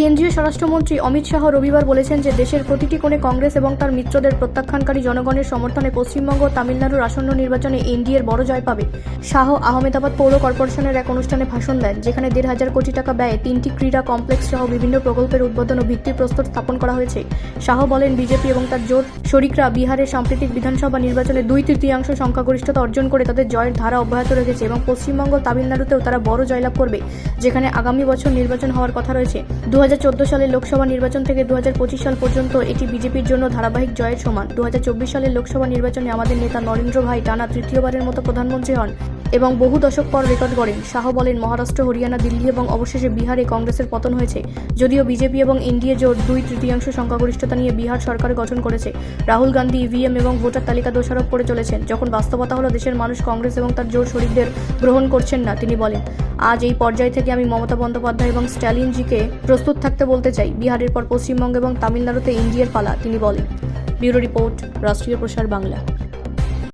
কেন্দ্রীয় স্বরাষ্ট্রমন্ত্রী অমিত শাহ রবিবার বলেছেন যে দেশের প্রতিটি কোণে কংগ্রেস এবং তার মিত্রদের প্রত্যাখ্যানকারী জনগণের সমর্থনে পশ্চিমবঙ্গ ও তামিলনাড়ুর আসন্ন নির্বাচনে এনডিএর বড় জয় পাবে। শাহ আহমেদাবাদ পৌর কর্পোরেশনের এক অনুষ্ঠানে ভাষণ দেন, যেখানে দেড় হাজার কোটি টাকা ব্যয়ে তিনটি ক্রীড়া কমপ্লেক্স সহ বিভিন্ন প্রকল্পের উদ্বোধন ও ভিত্তিপ্রস্তর স্থাপন করা হয়েছে। শাহ বলেন, বিজেপি এবং তার জোট শরিকরা বিহারের সাম্প্রতিক বিধানসভা নির্বাচনে দুই তৃতীয়াংশ সংখ্যাগরিষ্ঠতা অর্জন করে তাদের জয়ের ধারা অব্যাহত রেখেছে এবং পশ্চিমবঙ্গ তামিলনাড়ুতেও তারা বড় জয়লাভ করবে, যেখানে আগামী বছর নির্বাচন হওয়ার কথা রয়েছে। দু সালের লোকসভা নির্বাচন থেকে দুহাজার পঁচিশ সাল পর্যন্ত এটি বিজেপির জন্য ধারাবাহিক জয়ের সমান। দু হাজার চব্বিশ সালের লোকসভা নির্বাচনে আমাদের নেতা নরেন্দ্র ভাই টানা তৃতীয়বারের মতো প্রধানমন্ত্রী হন। এবং বহু দশক পর রেকর্ড গড়েন শাহ বলেন, মহারাষ্ট্র, হরিয়ানা, দিল্লি এবং অবশেষে বিহারে কংগ্রেসের পতন হয়েছে। যদিও বিজেপি এবং এনডিএ জোট দুই তৃতীয়াংশ সংখ্যাগরিষ্ঠতা নিয়ে বিহার সরকার গঠন করেছে। রাহুল গান্ধী, ইভিএম এবং ভোটার তালিকা দোষারোপ করে চলেছেন। যখন বাস্তবতা হলো, দেশের মানুষ কংগ্রেস এবং তার জোট শরিকদের গ্রহণ করছেন না, তিনি বলেন, আজ এই পর্যায় থেকে আমি মমতা বন্দ্যোপাধ্যায় এবং স্ট্যালিনজিকে প্রস্তুত থাকতে বলতে চাই। বিহারের পর পশ্চিমবঙ্গ এবং তামিলনাড়ুতে এনডিএর পালা তিনি বলেন। ব্যুরো রিপোর্ট, রাষ্ট্রীয় প্রসার বাংলা।